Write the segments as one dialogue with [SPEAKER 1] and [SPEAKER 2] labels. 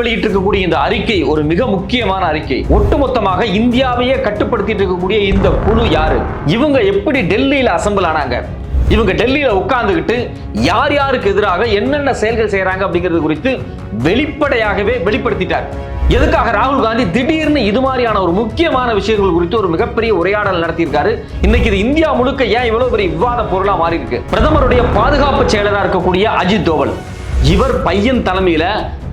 [SPEAKER 1] வெளியிட்டிருக்கக்கூடிய இந்த அறிக்கை ஒரு மிக முக்கியமான அறிக்கை. ஒட்டுமொத்தமாக இந்தியாவையே கட்டுப்படுத்திட்டு இருக்கக்கூடிய இந்த குழு யாரு? இவங்க எப்படி டெல்லியில அசம்பிள் ஆனாங்க? இவங்க டெல்லியில உட்கார்ந்துகிட்டு யார் யாருக்கு எதிராக என்னென்ன செயல்கள் செய்யறாங்க அப்படிங்கிறது குறித்து வெளிப்படையாகவே வெளிப்படுத்திட்டார். எதுக்காக ராகுல் காந்தி திடீர்னு இது மாதிரியான ஒரு முக்கியமான விஷயங்கள் குறித்து ஒரு மிகப்பெரிய உரையாடல் நடத்தியிருக்காரு. இன்னைக்கு இது இந்தியா முழுக்க ஏன் இவ்வளவு பெரிய விவாத பொருளா மாறி இருக்கு பிரதமருடைய பாதுகாப்பு செயலராக இருக்கக்கூடிய அஜித் தோவல். இவர் பையன் தலைமையில்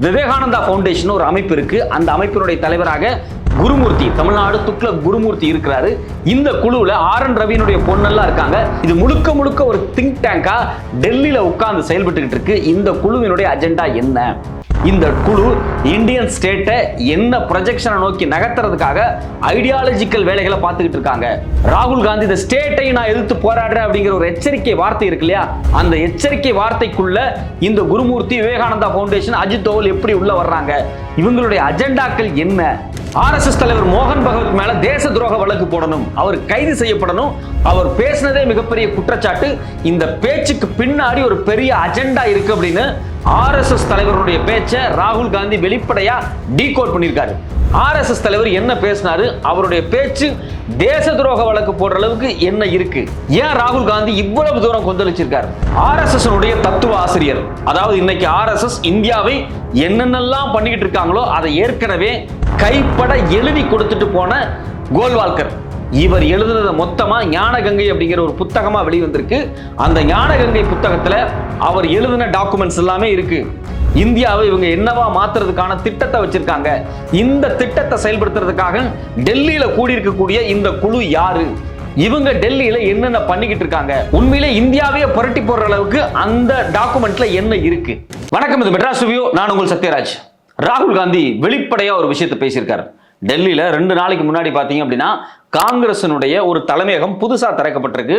[SPEAKER 1] விவேகானந்தா ஃபவுண்டேஷன் ஒரு அமைப்பு இருக்கு. அந்த அமைப்பினுடைய தலைவராக குருமூர்த்தி தமிழ்நாடு துக்ல குருமூர்த்தி இருக்கிறாரு. இந்த குழுவில் ஆர் என் ரவியினுடைய பொண்ணெல்லாம் இருக்காங்க. இது முழுக்க முழுக்க ஒரு திங்க் டேங்கா டெல்லியில் உட்கார்ந்து செயல்பட்டுக்கிட்டு இருக்கு. இந்த குழுவினுடைய அஜெண்டா என்ன? இந்த குழு இந்தியன் ஸ்டேட்டை என்ன ப்ரொஜெக்ஷனை நோக்கி நகர்த்துறதுக்காக ஐடியாலஜிக்கல் வேலைகளை பார்த்துக்கிட்டு இருக்காங்க. ராகுல் காந்தி இந்த ஸ்டேட்டை நான் எதிர்த்து போராடுறேன் அப்படிங்கிற ஒரு எச்சரிக்கை வார்த்தை இருக்கு இல்லையா? அந்த எச்சரிக்கை வார்த்தைக்குள்ள இந்த குருமூர்த்தி விவேகானந்தா ஃபவுண்டேஷன் அஜித் தோவல் எப்படி உள்ள வர்றாங்க? இவங்களுடைய அஜெண்டாக்கள் என்ன? ஆர்எஸ்எஸ் தலைவர் மோகன் பகவத் மேல தேச துரோக வழக்கு போடணும். அவர் கைது செய்யப்படணும். அவர் பேசினதே மிகப்பெரிய குற்றச்சாட்டு. இந்த பேச்சுக்கு பின்னாடி ஒரு பெரிய அஜெண்டா இருக்கு அப்படின்னு ஆர்எஸ்எஸ் தலைவருடைய பேச்சை ராகுல் காந்தி வெளிப்படையா டீகோட் பண்ணியிருக்காரு. ஆர்எஸ்எஸ் தலைவர் என்ன பேசினாரு? அவருடைய பேச்சு தேச துரோக வழக்கு போடுற அளவுக்கு என்ன இருக்கு? ஏன் ராகுல் காந்தி இவ்வளவு தூரம் கொந்தளிச்சிருக்காரு? ஆர்எஸ்எஸ் தத்துவ ஆசிரியர் அதாவது இன்னைக்கு ஆர்எஸ்எஸ் இந்தியாவை என்னென்னலாம் பண்ணிக்கிட்டு இருக்காங்களோ அதை ஏற்கனவே கைப்பட எழுதி கொடுத்துட்டு போன கோல்வால்கர். இவர் எழுதுனது மொத்தமா ஞானகங்கை அப்படிங்கிற ஒரு புத்தகமா வெளிவந்திருக்கு. அந்த ஞானகங்கை புத்தகத்துல அவர் எழுதின டாக்குமெண்ட்ஸ் எல்லாமே இருக்கு. இந்தியாவை இவங்க என்னவா மாத்துறதுக்கான திட்டத்தை வச்சிருக்காங்க. இந்த திட்டத்தை செயல்படுத்துறதுக்காக டெல்லியில கூடியிருக்கக்கூடிய இந்த குழு யாரு? இவங்க டெல்லியில என்னென்ன பண்ணிக்கிட்டு இருக்காங்க? உண்மையிலே இந்தியாவையே புரட்டி போடுற அளவுக்கு அந்த டாக்குமெண்ட்ல என்ன இருக்கு? வணக்கம் இது மெட்ராஸ் ரிவ்யூ. நான் உங்கள் சத்யராஜ். ராகுல் காந்தி வெளிப்படையா ஒரு விஷயத்தை பேசியிருக்காரு. டெல்லியில ரெண்டு நாளைக்கு முன்னாடி பாத்தீங்க அப்படின்னா காங்கிரசினுடைய ஒரு தலைமையகம் புதுசாக திறக்கப்பட்டிருக்கு.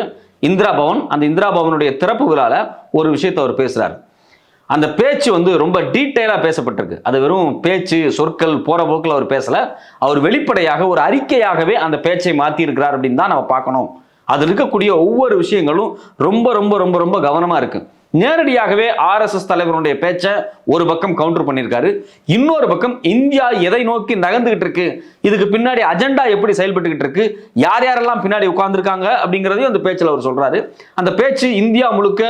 [SPEAKER 1] இந்திரா பவன். அந்த இந்திரா பவனுடைய திறப்பு விழால ஒரு விஷயத்தை அவர் பேசுகிறார் அந்த பேச்சு வந்து ரொம்ப டீட்டெயிலாக பேசப்பட்டிருக்கு. அது வெறும் பேச்சு சொற்கள் போகிற போக்கில் அவர் பேசலை. அவர் வெளிப்படையாக ஒரு அறிக்கையாகவே அந்த பேச்சை மாற்றி இருக்கிறார் அப்படின்னு தான் நம்ம பார்க்கணும். அதில் இருக்கக்கூடிய ஒவ்வொரு விஷயங்களும் ரொம்ப ரொம்ப ரொம்ப ரொம்ப கவனமாக இருக்குது நேரடியாகவே ஆர்எஸ்எஸ் தலைவருடைய பேச்சை ஒரு பக்கம் கவுண்டர் பண்ணியிருக்காரு. இன்னொரு பக்கம் இந்தியா எதை நோக்கி நகர்ந்துகிட்டு இருக்கு? இதுக்கு பின்னாடி அஜெண்டா எப்படி செயல்பட்டுக்கிட்டு இருக்கு? யார் யாரெல்லாம் பின்னாடி உட்கார்ந்துருக்காங்க அப்படிங்கிறதையும் அந்த பேச்சில் அவர் சொல்றாரு. அந்த பேச்சு இந்தியா முழுக்க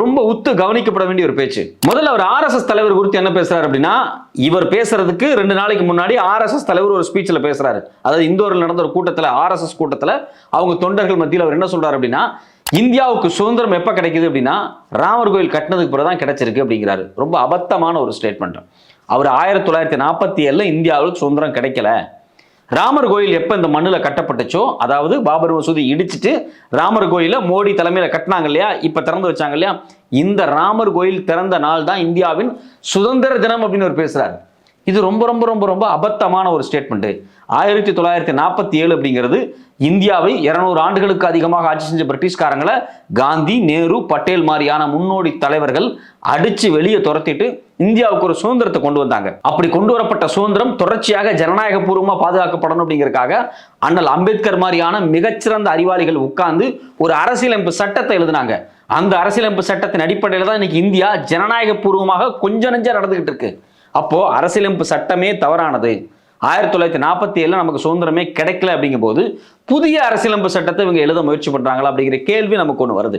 [SPEAKER 1] ரொம்ப உத்து கவனிக்கப்பட வேண்டிய ஒரு பேச்சு. முதல்ல அவர் ஆர்எஸ்எஸ் தலைவர் குறித்து என்ன பேசுறாரு அப்படின்னா இவர் பேசுறதுக்கு ரெண்டு நாளைக்கு முன்னாடி ஆர்எஸ்எஸ் தலைவர் ஒரு ஸ்பீச்சில் பேசுறாரு. அதாவது இந்தோரில் நடந்த ஒரு கூட்டத்தில் ஆர்எஸ்எஸ் கூட்டத்தில் அவங்க தொண்டர்கள் மத்தியில் அவர் என்ன சொல்றாரு அப்படின்னா இந்தியாவுக்கு சுதந்திரம் எப்போ கிடைக்குது அப்படின்னா ராமர் கோயில் கட்டினதுக்கு பிறகு தான் கிடைச்சிருக்கு அப்படிங்கிறாரு. ரொம்ப அபத்தமான ஒரு ஸ்டேட்மெண்ட் அவர் ஆயிரத்தி தொள்ளாயிரத்தி நாற்பத்தி ஏழில் இந்தியாவுக்கு சுதந்திரம் கிடைக்கல. ராமர் கோயில் எப்போ இந்த மண்ணில் கட்டப்பட்டுச்சோ அதாவது பாபர் மசூதி இடிச்சிட்டு ராமர் கோயிலை மோடி தலைமையில் கட்டினாங்க இல்லையா இப்போ திறந்து வச்சாங்க இல்லையா இந்த ராமர் கோயில் திறந்த நாள் தான் இந்தியாவின் சுதந்திர தினம் அப்படின்னு அவர் பேசுகிறார் இது ரொம்ப ரொம்ப ரொம்ப ரொம்ப அபத்தமான ஒரு ஸ்டேட்மெண்ட்டு ஆயிரத்தி தொள்ளாயிரத்தி நாற்பத்தி ஏழு அப்படிங்கிறது இந்தியாவை இருநூறு ஆண்டுகளுக்கு அதிகமாக ஆட்சி செஞ்ச பிரிட்டிஷ்காரங்களை காந்தி நேரு பட்டேல் மாதிரியான முன்னோடி தலைவர்கள் அடிச்சு வெளியே துரத்திட்டு இந்தியாவுக்கு ஒரு சுதந்திரத்தை கொண்டு வந்தாங்க. அப்படி கொண்டு வரப்பட்ட சுதந்திரம் தொடர்ச்சியாக ஜனநாயக பூர்வமாக பாதுகாக்கப்படணும் அப்படிங்கிறதுக்காக அண்ணல் அம்பேத்கர் மாதிரியான மிகச்சிறந்த அறிவாளிகள் உட்கார்ந்து ஒரு அரசியலமைப்பு சட்டத்தை எழுதினாங்க. அந்த அரசியலமைப்பு சட்டத்தின் அடிப்படையில் தான் இன்னைக்கு இந்தியா ஜனநாயக பூர்வமாக கொஞ்சம் நெஞ்சா நடந்துகிட்டு இருக்கு. அப்போ அரசியலமைப்பு சட்டமே தவறானது. ஆயிரத்தி தொள்ளாயிரத்தி நாற்பத்தி ஏழில் நமக்கு சுதந்திரமே கிடைக்கல அப்படிங்கும் போது புதிய அரசியலமைப்பு சட்டத்தை இவங்க எழுத முயற்சி பண்ணுறாங்களா அப்படிங்கிற கேள்வி நமக்கு ஒன்று வருது.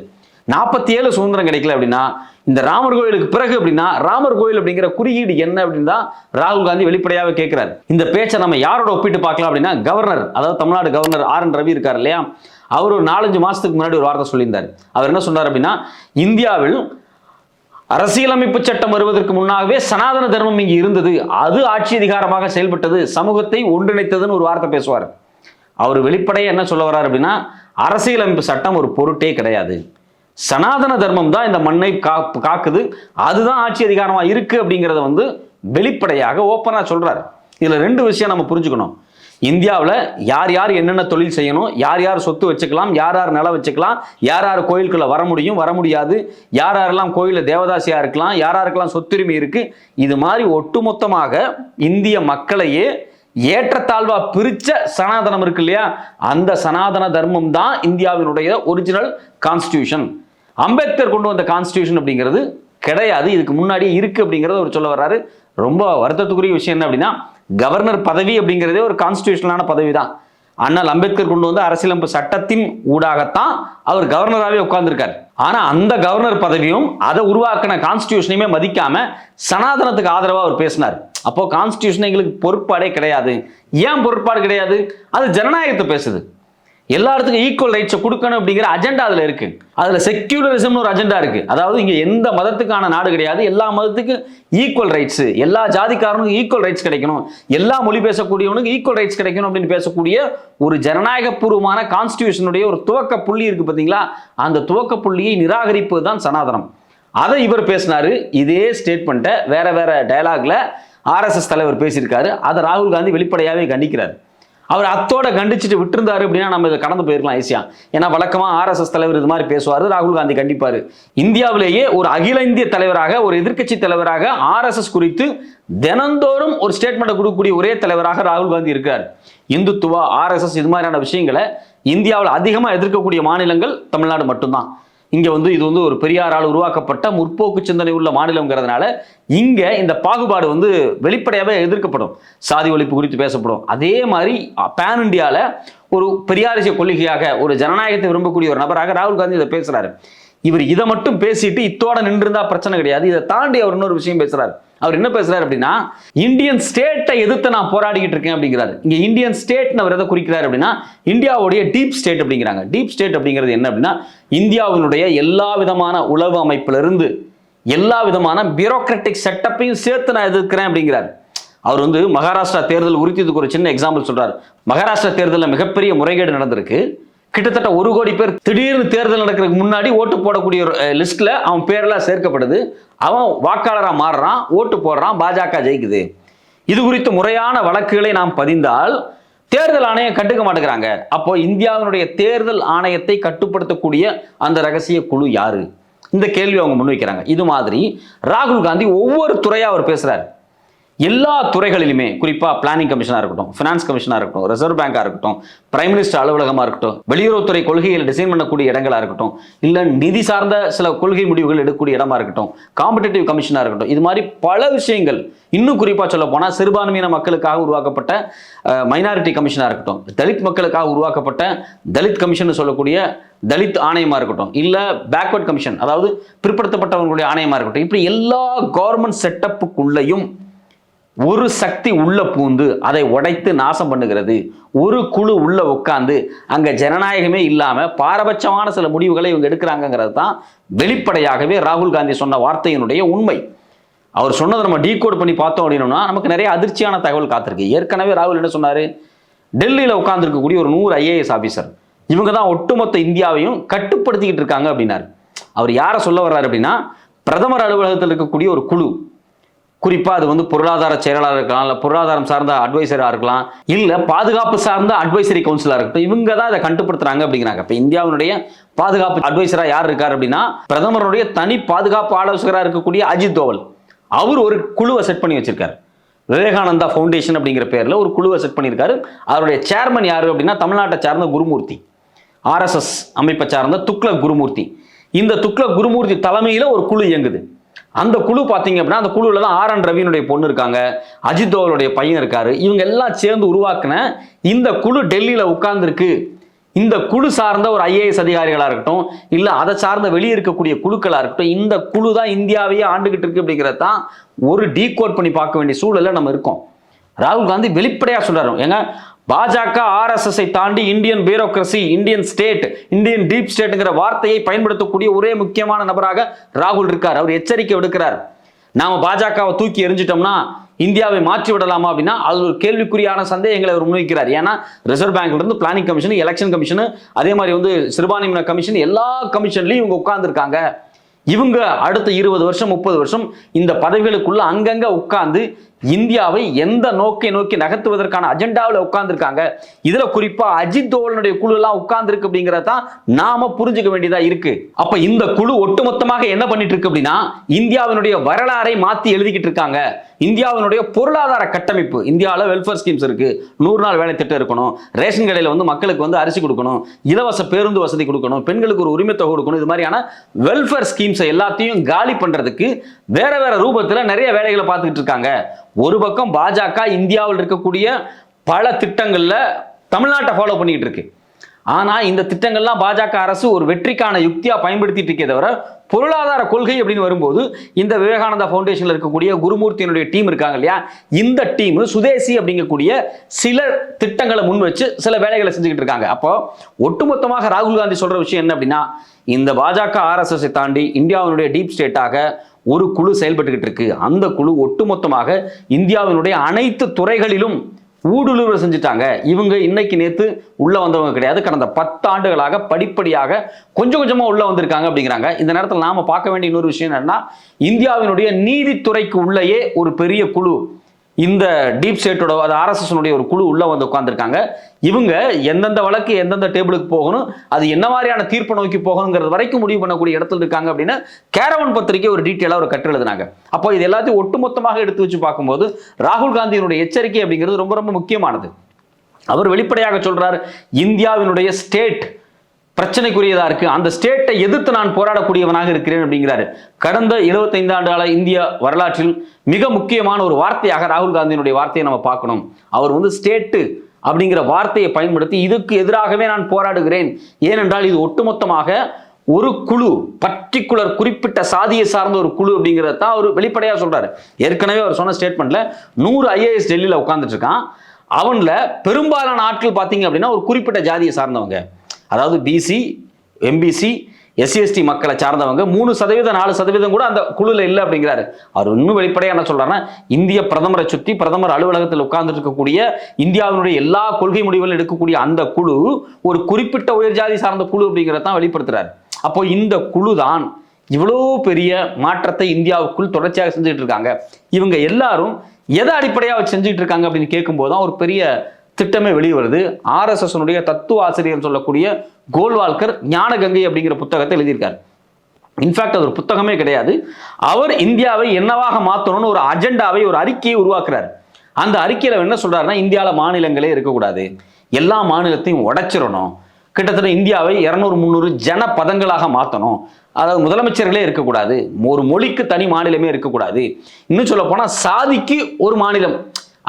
[SPEAKER 1] நாற்பத்தி ஏழு சுதந்திரம் கிடைக்கல அப்படின்னா இந்த ராமர் கோயிலுக்கு பிறகு அப்படின்னா ராமர் கோயில் அப்படிங்கிற குறியீடு என்ன அப்படின்னு தான் ராகுல் காந்தி வெளிப்படையாக கேட்கிறார். இந்த பேச்சை நம்ம யாரோட ஒப்பிட்டு பார்க்கலாம் அப்படின்னா கவர்னர் அதாவது Tamil Nadu governor R N Ravi இருக்கார் இல்லையா? அவர் ஒரு நாலஞ்சு மாதத்துக்கு முன்னாடி ஒரு வார்த்தை சொல்லியிருந்தார். அவர் என்ன சொன்னார் அப்படின்னா இந்தியாவில் அரசியலமைப்பு சட்டம் வருவதற்கு முன்னாகவே சனாதன தர்மம் இங்கு இருந்தது. அது ஆட்சி அதிகாரமாக செயல்பட்டது. சமூகத்தை ஒன்றிணைத்ததுன்னு ஒரு வார்த்தை பேசுவார். அவர் வெளிப்படையை என்ன சொல்ல வர்றார் அப்படின்னா அரசியலமைப்பு சட்டம் ஒரு பொருட்டே கிடையாது. சனாதன தர்மம் தான் இந்த மண்ணை கா காக்குது. அதுதான் ஆட்சி அதிகாரமாக இருக்குது அப்படிங்கிறத வந்து வெளிப்படையாக ஓப்பனாக சொல்கிறார் இதில் ரெண்டு விஷயம் நம்ம புரிஞ்சுக்கணும். இந்தியாவில் யார் யார் என்னென்ன தொழில் செய்யணும் யார் யார் சொத்து வச்சுக்கலாம் யார் யார் நிலம் வச்சுக்கலாம் யார் யார் கோயிலுக்குள்ள வர முடியும் வர முடியாது யார் யாரெல்லாம் கோயிலில் தேவதாசியாக இருக்கலாம் யார் யாருக்கெல்லாம் சொத்துரிமை இருக்கு இது மாதிரி ஒட்டுமொத்தமாக இந்திய மக்களையே ஏற்றத்தாழ்வா பிரிச்ச சனாதனம் இருக்கு இல்லையா? அந்த சனாதன தர்மம் தான் இந்தியாவினுடைய ஒரிஜினல் கான்ஸ்டியூஷன் அம்பேத்கர் கொண்டு வந்த கான்ஸ்டியூஷன் அப்படிங்கிறது கிடையாது. இதுக்கு முன்னாடி இருக்கு அப்படிங்கிறத அவர் சொல்ல வர்றாரு. ரொம்ப வருத்தத்துக்குரிய விஷயம் என்ன அப்படின்னா கவர்னர் பதவி அப்படிங்கிறதே ஒரு கான்ஸ்டியூஷனலான பதவி தான் அண்ணல் அம்பேத்கர் கொண்டு வந்த அரசியலமைப்பு சட்டத்தின் ஊடாகத்தான் அவர் கவர்னராகவே உட்கார்ந்துருக்கார். ஆனால் அந்த கவர்னர் பதவியும் அதை உருவாக்கின கான்ஸ்டியூஷனையுமே மதிக்காம சனாதனத்துக்கு ஆதரவாக அவர் பேசினார். அப்போ கான்ஸ்டியூஷன் எங்களுக்கு பொறுப்பாடே கிடையாது. ஏன் பொறுப்பாடு கிடையாது? அது ஜனநாயகத்தை பேசுது. எல்லாத்துக்கும் ஈக்குவல் ரைட்ஸை கொடுக்கணும் அப்படிங்கிற அஜெண்டா அதில் இருக்கு. அதில் செக்யூலரிசம்னு ஒரு அஜெண்டா இருக்கு. அதாவது இங்கே எந்த மதத்துக்கான நாடு கிடையாது. எல்லா மதத்துக்கும் ஈக்குவல் ரைட்ஸ் எல்லா ஜாதிக்காரனுக்கும் ஈக்குவல் ரைட்ஸ் கிடைக்கணும். எல்லா மொழி பேசக்கூடியவனுக்கு ஈக்குவல் ரைட்ஸ் கிடைக்கணும் அப்படின்னு பேசக்கூடிய ஒரு ஜனநாயகபூர்வமான கான்ஸ்டியூஷனுடைய ஒரு துவக்க புள்ளி இருக்கு பார்த்தீங்களா அந்த துவக்க புள்ளியை நிராகரிப்பது தான் சனாதனம். அதை இவர் பேசினாரு. இதே ஸ்டேட்மெண்ட்டை வேற வேற டயலாக்ல ஆர்எஸ்எஸ் தலைவர் பேசியிருக்காரு. அதை ராகுல் காந்தி வெளிப்படையாகவே கண்டிக்கிறார். அவர் அத்தோட கண்டிச்சுட்டு விட்டுருந்தாரு அப்படின்னா நம்ம இதை கடந்து போயிருக்கலாம் ஈஸியா ஏன்னா வழக்கமா ஆர்எஸ்எஸ் தலைவர் இது மாதிரி பேசுவார் ராகுல் காந்தி கண்டிப்பாரு. இந்தியாவிலேயே ஒரு அகில இந்திய தலைவராக ஒரு எதிர்க்கட்சி தலைவராக ஆர்எஸ்எஸ் குறித்து தினந்தோறும் ஒரு ஸ்டேட்மெண்ட் கொடுக்கக்கூடிய ஒரே தலைவராக ராகுல் காந்தி இருக்கார். இந்துத்துவா ஆர்எஸ்எஸ் இது மாதிரியான விஷயங்களை இந்தியாவில் அதிகமாக எதிர்க்கக்கூடிய மாநிலங்கள் தமிழ்நாடு மட்டும்தான். இங்கே வந்து இது வந்து ஒரு பெரியாரால் உருவாக்கப்பட்ட முற்போக்கு சிந்தனை உள்ள மாநிலங்கிறதுனால இங்கே இந்த பாகுபாடு வந்து வெளிப்படையாகவே எதிர்க்கப்படும். சாதி ஒழிப்பு குறித்து பேசப்படும். அதே மாதிரி பேன் இண்டியாவில் ஒரு பெரியாரிசிய கொள்கையாக ஒரு ஜனநாயகத்தை விரும்பக்கூடிய ஒரு நபராக ராகுல் காந்தி இதை பேசுகிறாரு இவர் இதை மட்டும் பேசிட்டு இத்தோட நின்றிருந்தா பிரச்சனை கிடையாது. இதை தாண்டி அவர் இன்னொரு விஷயம் பேசுகிறாரு அவர் என்ன பேசுறாரு அப்படின்னா இந்தியன் ஸ்டேட்டை எதிர்த்து நான் போராடிக்கிட்டு இருக்கேன் அப்படிங்கிறாரு. இங்க இந்தியன் ஸ்டேட் அவர் எதை குறிக்கிறாரு அப்படின்னா இந்தியாவுடைய டீப் ஸ்டேட் அப்படிங்கிறாங்க. டீப் ஸ்டேட் அப்படிங்கிறது என்ன அப்படின்னா இந்தியாவினுடைய எல்லா விதமான உளவு அமைப்புல இருந்து எல்லா விதமான பியூரோக்ராட்டிக் செட்டப்பையும் சேர்த்து நான் எதிர்க்கிறேன் அப்படிங்கிறார். அவர் வந்து மகாராஷ்டிரா தேர்தல் உறுத்தியதுக்கு ஒரு சின்ன எக்ஸாம்பிள் சொல்றாரு. மகாராஷ்டிரா தேர்தலில் மிகப்பெரிய முறைகேடு நடந்திருக்கு. கிட்டத்தட்ட ஒரு கோடி பேர் திடீர்னு தேர்தல் நடக்கிறதுக்கு முன்னாடி ஓட்டு போடக்கூடிய ஒரு லிஸ்ட்ல அவன் பேரெல்லாம் சேர்க்கப்படுது. அவன் வாக்காளராக மாறுறான் ஓட்டு போடுறான் பாஜக ஜெயிக்குது. இது குறித்து முறையான வழக்குகளை நாம் பதிந்தால் தேர்தல் ஆணையம் கண்டுக்க மாட்டேங்கிறாங்க. அப்போ இந்தியாவினுடைய தேர்தல் ஆணையத்தை கட்டுப்படுத்தக்கூடிய அந்த ரகசிய குழு யாரு? இந்த கேள்வி அவங்க முன்வைக்கிறாங்க. இது மாதிரி ராகுல் காந்தி ஒவ்வொரு துறையா அவர் பேசுறாரு. எல்லா துறைகளிலுமே குறிப்பா பிளானிங் கமிஷனா இருக்கட்டும் ஃபினான்ஸ் கமிஷனா இருக்கட்டும் ரிசர்வ் பேங்கா இருக்கட்டும் பிரைம் மினிஸ்டர் அலுவலகமா இருக்கட்டும் வெளியுறவுத்துறை கொள்கைகளை டிசைன் பண்ணக்கூடிய இடங்களா இருக்கட்டும் இல்ல நிதி சார்ந்த சில கொள்கை முடிவுகள் எடுக்கக்கூடிய இடமா இருக்கட்டும் காம்படிட்டிவ் கமிஷனா இருக்கட்டும் இது மாதிரி பல விஷயங்கள். இன்னும் குறிப்பா சொல்ல போனா சிறுபான்மையின மக்களுக்காக உருவாக்கப்பட்ட மைனாரிட்டி கமிஷனா இருக்கட்டும் தலித் மக்களுக்காக உருவாக்கப்பட்ட தலித் கமிஷன் சொல்லக்கூடிய தலித் ஆணையமாக இருக்கட்டும் இல்லை பேக்வர்ட் கமிஷன் அதாவது பிற்படுத்தப்பட்டவர்களுடைய ஆணையமாக இருக்கட்டும் இப்படி எல்லா கவர்மெண்ட் செட்டப்புக்குள்ளேயும் ஒரு சக்தி உள்ள பூந்து அதை உடைத்து நாசம் பண்ணுகிறது. ஒரு குழு உள்ள உட்காந்து அங்க ஜனநாயகமே இல்லாம பாரபட்சமான சில முடிவுகளை இவங்க எடுக்கிறாங்கிறது தான் வெளிப்படையாகவே ராகுல் காந்தி சொன்ன வார்த்தையினுடைய உண்மை. அவர் சொன்னதை நம்ம டீகோட் பண்ணி பார்த்தோம் அப்படின்னா நமக்கு நிறைய அதிர்ச்சியான தகவல் காத்திருக்கு. ஏற்கனவே ராகுல் என்ன சொன்னாரு? டெல்லியில் உட்கார்ந்துருக்கக்கூடிய ஒரு நூறு ஐஏஎஸ் ஆஃபீஸர் இவங்க தான் ஒட்டுமொத்த இந்தியாவையும் கட்டுப்படுத்திக்கிட்டு இருக்காங்க அப்படின்னாரு. அவர் யாரை சொல்ல வர்றாரு அப்படின்னா பிரதமர் அலுவலகத்தில் இருக்கக்கூடிய ஒரு குழு. குறிப்பாக அது வந்து பொருளாதார செயலாளர் இருக்கலாம் இல்லை பொருளாதாரம் சார்ந்த அட்வைசராக இருக்கலாம் இல்லை பாதுகாப்பு சார்ந்த அட்வைசரி கவுன்சிலாக இருக்கட்டும் இவங்க தான் இதை கட்டுப்படுத்துறாங்க அப்படிங்கிறாங்க. இப்போ இந்தியாவினுடைய பாதுகாப்பு அட்வைசராக யார் இருக்கார் அப்படின்னா பிரதமருடைய தனி பாதுகாப்பு ஆலோசகராக இருக்கக்கூடிய அஜித் தோவல். அவர் ஒரு குழுவை செட் பண்ணி வச்சிருக்காரு. விவேகானந்தா ஃபவுண்டேஷன் அப்படிங்கிற பேரில் ஒரு குழுவை செட் பண்ணியிருக்காரு. அவருடைய சேர்மன் யார் அப்படின்னா தமிழ்நாட்டை சார்ந்த குருமூர்த்தி. ஆர்எஸ்எஸ் அமைப்பை சார்ந்த துக்ளக் குருமூர்த்தி. இந்த துக்ளக் குருமூர்த்தி தலைமையில் ஒரு குழு இயங்குது. அந்த குழு பார்த்தீங்க அப்படின்னா அந்த குழுவில் தான் ஆர் என் ரவியினுடைய பொண்ணு இருக்காங்க. அஜித் தோவலுடைய பையன் இருக்காரு. இவங்க எல்லாம் சேர்ந்து உருவாக்குன இந்த குழு டெல்லியில் உட்கார்ந்துருக்கு. இந்த குழு சார்ந்த ஒரு ஐஏஎஸ் அதிகாரிகளாக இருக்கட்டும் இல்லை அதை சார்ந்த வெளியே இருக்கக்கூடிய குழுக்களாக இருக்கட்டும் இந்த குழு தான் இந்தியாவையே ஆண்டுகிட்டு இருக்கு அப்படிங்கிறது தான் ஒரு டீகோட் பண்ணி பார்க்க வேண்டிய சூழலில் நம்ம இருக்கோம். ராகுல் காந்தி வெளிப்படையாக சொல்கிறாரு ஏங்க பாஜக ஆர்எஸ்எஸ் தாண்டி Indian bureaucracy Indian state Indian deep ஸ்டேட்ங்கிற வார்த்தையை பயன்படுத்தக்கூடிய ஒரே முக்கியமான நபராக ராகுல் இருக்கார். அவர் எச்சரிக்கை விடுக்கிறார். நாம பாஜகவை தூக்கி எறிஞ்சிட்டோம்னா இந்தியாவை மாற்றி விடலாமா அப்படின்னா அது ஒரு கேள்விக்குறியான சந்தேகங்களை அவர் முன்வைக்கிறார். ஏன்னா ரிசர்வ் பேங்க்ல இருந்து பிளானிங் கமிஷன் எலெக்ஷன் கமிஷன் அதே மாதிரி வந்து சிறுபான்மையின கமிஷன் எல்லா கமிஷன்லயும் இவங்க உட்கார்ந்துருக்காங்க. இவங்க அடுத்த இருபது வருஷம் முப்பது வருஷம் இந்த பதவிகளுக்குள்ள அங்கங்க உட்கார்ந்து இந்தியாவை எந்த நோக்கை நோக்கி நகர்த்துவதற்கான அஜெண்டாவில் உட்கார்ந்துருக்காங்க. இதுல குறிப்பா அஜித் தோவலனுடைய குழு எல்லாம் உட்கார்ந்துருக்கு அப்படிங்கிறத தான் நாம புரிஞ்சுக்க வேண்டியதா இருக்கு. அப்போ இந்த குழு ஒட்டுமொத்தமாக என்ன பண்ணிட்டு இருக்கு அப்படின்னா இந்தியாவினுடைய வரலாறை மாற்றி எழுதிக்கிட்டு இருக்காங்க. இந்தியாவினுடைய பொருளாதார கட்டமைப்பு இந்தியாவில் வெல்ஃபேர் ஸ்கீம்ஸ் இருக்கு. நூறு நாள் வேலை திட்டம் இருக்கணும். ரேஷன் கடையில் வந்து மக்களுக்கு வந்து அரிசி கொடுக்கணும். இலவச பேருந்து வசதி கொடுக்கணும். பெண்களுக்கு ஒரு உரிமை தொகை கொடுக்கணும். இது மாதிரியான வெல்ஃபேர் ஸ்கீம்ஸை எல்லாத்தையும் காலி பண்றதுக்கு வேற வேற ரூபத்தில் நிறைய வேலைகளை பார்த்துக்கிட்டு இருக்காங்க. ஒரு பக்கம் பாஜக இந்தியாவில் இருக்கக்கூடிய பல திட்டங்களில் தமிழ்நாட்டை ஃபாலோ பண்ணிக்கிட்டு இருக்கு. ஆனால் இந்த திட்டங்கள்லாம் பாஜக அரசு ஒரு வெற்றிக்கான யுக்தியாக பயன்படுத்திட்டு இருக்கே தவிர பொருளாதார கொள்கை அப்படின்னு வரும்போது இந்த விவேகானந்தா ஃபவுண்டேஷனில் இருக்கக்கூடிய குருமூர்த்தியினுடைய டீம் இருக்காங்க இல்லையா? இந்த டீம் சுதேசி அப்படிங்கக்கூடிய சில திட்டங்களை முன் வச்சு சில வேலைகளை செஞ்சுக்கிட்டு இருக்காங்க. அப்போ ஒட்டுமொத்தமாக ராகுல் காந்தி சொல்ற விஷயம் என்ன அப்படின்னா இந்த பாஜக ஆர்எஸ்எஸை தாண்டி இந்தியாவினுடைய டீப் ஸ்டேட்டாக ஒரு குழு செயல்பட்டுக்கிட்டு இருக்கு. அந்த குழு ஒட்டுமொத்தமாக இந்தியாவினுடைய அனைத்து துறைகளிலும் ஊடுருவ செஞ்சுட்டாங்க. இவங்க இன்னைக்கு நேத்து உள்ள வந்தவங்க கிடையாது. கடந்த பத்து ஆண்டுகளாக படிப்படியாக கொஞ்சம் கொஞ்சமா உள்ள வந்திருக்காங்க அப்படிங்கிறாங்க. இந்த நேரத்தில் நாம பார்க்க வேண்டிய இன்னொரு விஷயம் என்னன்னா இந்தியாவினுடைய நீதித்துறைக்கு உள்ளேயே ஒரு பெரிய குழு இந்த டீப் ஸ்டேட்டோட அது ஆர்எஸ்எஸ்னுடைய ஒரு குழு உள்ளே வந்து உட்காந்துருக்காங்க இவங்க எந்தெந்த வழக்கு எந்தெந்த டேபிளுக்கு போகணும் அது என்ன மாதிரியான தீர்ப்பை நோக்கி போகணுங்கிறது வரைக்கும் முடிவு பண்ணக்கூடிய இடத்துல இருக்காங்க அப்படின்னு கேரவன் பத்திரிகை ஒரு டீட்டெயிலாக ஒரு கட்டு எழுதுனாங்க. அப்போ இது எல்லாத்தையும் ஒட்டுமொத்தமாக எடுத்து வச்சு பார்க்கும்போது ராகுல் காந்தியினுடைய எச்சரிக்கை அப்படிங்கிறது ரொம்ப ரொம்ப முக்கியமானது. அவர் வெளிப்படையாக சொல்றார் இந்தியாவினுடைய ஸ்டேட் பிரச்சனைக்குரியதாக இருக்குது அந்த ஸ்டேட்டை எதிர்த்து நான் போராடக்கூடியவனாக இருக்கிறேன் அப்படிங்கிறாரு. கடந்த 75 ஆண்டு கால இந்திய வரலாற்றில் மிக முக்கியமான ஒரு வார்த்தையாக ராகுல் காந்தியினுடைய வார்த்தையை நம்ம பார்க்கணும். அவர் வந்து ஸ்டேட்டு அப்படிங்கிற வார்த்தையை பயன்படுத்தி இதுக்கு எதிராகவே நான் போராடுகிறேன். ஏனென்றால் இது ஒட்டுமொத்தமாக ஒரு குழு பர்டிகுலர் குறிப்பிட்ட சாதியை சார்ந்த ஒரு குழு அப்படிங்கிறத தான் அவர் வெளிப்படையாக சொல்கிறாரு ஏற்கனவே அவர் சொன்ன ஸ்டேட்மெண்ட்ல நூறு ஐஏஎஸ் டெல்லியில் உட்காந்துட்டு இருக்கான். அவனில் பெரும்பாலான ஆட்கள் பார்த்தீங்க அப்படின்னா ஒரு குறிப்பிட்ட ஜாதியை சார்ந்தவங்க. அதாவது பிசி எம்பிசி எஸ்சிஎஸ்டி மக்களை சார்ந்தவங்க மூணு சதவீதம் நாலு சதவீதம் கூட அந்த குழுல இல்லை அப்படிங்கிறாரு. அவர் இன்னும் வெளிப்படையாக என்ன சொல்றாருன்னா இந்திய பிரதமரை சுற்றி பிரதமர் அலுவலகத்தில் உட்கார்ந்து இருக்கக்கூடிய இந்தியாவினுடைய எல்லா கொள்கை முடிவுகளும் எடுக்கக்கூடிய அந்த குழு ஒரு குறிப்பிட்ட உயர் ஜாதி சார்ந்த குழு அப்படிங்கிறத தான் வெளிப்படுத்துறாரு. அப்போ இந்த குழு தான் இவ்வளோ பெரிய மாற்றத்தை இந்தியாவுக்குள் தொடர்ச்சியாக செஞ்சுட்டு இருக்காங்க. இவங்க எல்லாரும் எதை அடிப்படையாக செஞ்சுட்டு இருக்காங்க அப்படின்னு கேட்கும்போது தான் ஒரு பெரிய திட்டமே வெளியே வருது. ஆர்எஸ்எஸ்னுடைய தத்துவ ஆசிரியர் சொல்லக்கூடிய கோல்வால்கர் ஞானகங்கை அப்படிங்கிற புத்தகத்தை எழுதியிருக்காரு. இன்ஃபேக்ட் அது ஒரு புத்தகமே கிடையாது. அவர் இந்தியாவை என்னவாக மாற்றணும்னு ஒரு அஜெண்டாவை ஒரு அறிக்கையை உருவாக்குறாரு. அந்த அறிக்கையில் என்ன சொல்கிறாருன்னா இந்தியாவில் மாநிலங்களே இருக்கக்கூடாது. எல்லா மாநிலத்தையும் உடைச்சிடணும். கிட்டத்தட்ட இந்தியாவை இரநூறு முந்நூறு ஜன பதங்களாக மாற்றணும் அதாவது முதலமைச்சர்களே இருக்கக்கூடாது. ஒரு மொழிக்கு தனி மாநிலமே இருக்கக்கூடாது. இன்னும் சொல்ல போனால் சாதிக்கு ஒரு மாநிலம்.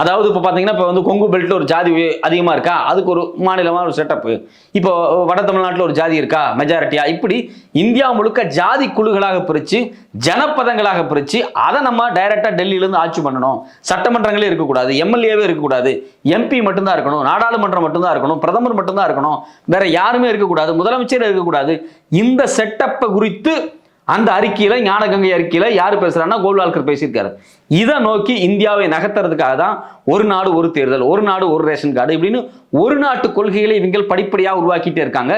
[SPEAKER 1] அதாவது இப்போ பார்த்தீங்கன்னா இப்போ வந்து கொங்கு பெல்ட்டில் ஒரு ஜாதி அதிகமாக இருக்கா? அதுக்கு ஒரு மாநிலமாக ஒரு செட்டப்பு இப்போ வட தமிழ்நாட்டில் ஒரு ஜாதி இருக்கா? மெஜாரிட்டியா இப்படி இந்தியா முழுக்க ஜாதி குழுக்களாக பிரித்து ஜனப்பதங்களாக பிரித்து அதை நம்ம டைரெக்டாக டெல்லியிலேருந்து ஆட்சி பண்ணணும். சட்டமன்றங்களே இருக்கக்கூடாது எம்எல்ஏவே இருக்கக்கூடாது. எம்பி மட்டும்தான் இருக்கணும் நாடாளுமன்றம் மட்டும்தான் இருக்கணும் பிரதமர் மட்டும்தான் இருக்கணும். வேற யாருமே இருக்கக்கூடாது முதலமைச்சர் இருக்கக்கூடாது. இந்த செட்டப்பை குறித்து அந்த அறிக்கையில ஞானகங்கை அறிக்கையில யார் பேசுகிறான்னா கோல்வால்கர் பேசியிருக்காரு. இதை நோக்கி இந்தியாவை நகர்த்துறதுக்காக தான் ஒரு நாடு ஒரு தேர்தல் ஒரு நாடு ஒரு ரேஷன் கார்டு இப்படின்னு ஒரு நாட்டு கொள்கைகளை இவங்க படிப்படியாக உருவாக்கிட்டே இருக்காங்க.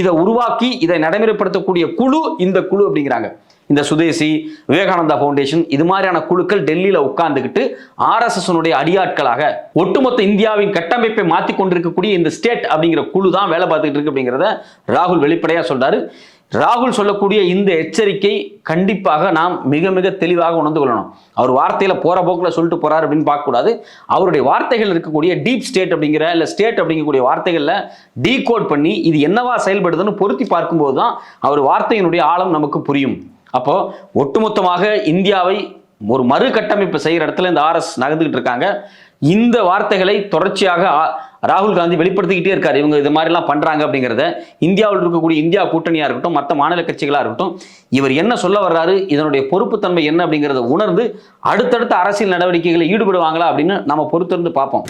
[SPEAKER 1] இதை உருவாக்கி இதை நடைமுறைப்படுத்தக்கூடிய குழு இந்த குழு அப்படிங்கிறாங்க. இந்த சுதேசி விவேகானந்தா ஃபவுண்டேஷன் இது மாதிரியான குழுக்கள் டெல்லியில உட்கார்ந்துக்கிட்டு ஆர்எஸ்எஸ்னுடைய அடியாட்களாக ஒட்டுமொத்த இந்தியாவின் கட்டமைப்பை மாற்றி கொண்டிருக்கக்கூடிய இந்த ஸ்டேட் அப்படிங்கிற குழு தான் வேலை பார்த்துக்கிட்டு இருக்கு அப்படிங்கிறத ராகுல் வெளிப்படையாக சொல்றாரு. ராகுல் சொல்லக்கூடிய இந்த எச்சரிக்கை கண்டிப்பாக நாம் மிக மிக தெளிவாக உணர்ந்து கொள்ளணும். அவர் வார்த்தையில போற போக்கில் சொல்லிட்டு போறாரு அப்படின்னு பார்க்கக்கூடாது. அவருடைய வார்த்தைகள் இருக்கக்கூடிய டீப் ஸ்டேட் அப்படிங்கிற இல்லை ஸ்டேட் அப்படிங்கக்கூடிய வார்த்தைகளில் டீகோட் பண்ணி இது என்னவா செயல்படுதுன்னு பொருத்தி பார்க்கும்போது தான் அவர் வார்த்தையினுடைய ஆழம் நமக்கு புரியும். அப்போ ஒட்டுமொத்தமாக இந்தியாவை ஒரு மறு கட்டமைப்பு செய்கிற இடத்துல இந்த ஆர்எஸ் நகர்ந்துகிட்டு இருக்காங்க. இந்த வார்த்தைகளை தொடர்ச்சியாக ஆ- ராகுல் காந்தி வெளிப்படுத்திக்கிட்டே இருக்காரு. இவங்க இது மாதிரிலாம் பண்ணுறாங்க அப்படிங்கிறத இந்தியாவில் இருக்கக்கூடிய இந்தியா கூட்டணியாக இருக்கட்டும் மற்ற மாநில கட்சிகளாக இருக்கட்டும் இவர் என்ன சொல்ல வர்றாரு இதனுடைய பொறுப்புத்தன்மை என்ன அப்படிங்கிறத உணர்ந்து அடுத்தடுத்த அரசியல் நடவடிக்கைகளை ஈடுபடுவாங்களா அப்படின்னு நம்ம பொறுத்திருந்து பார்ப்போம்.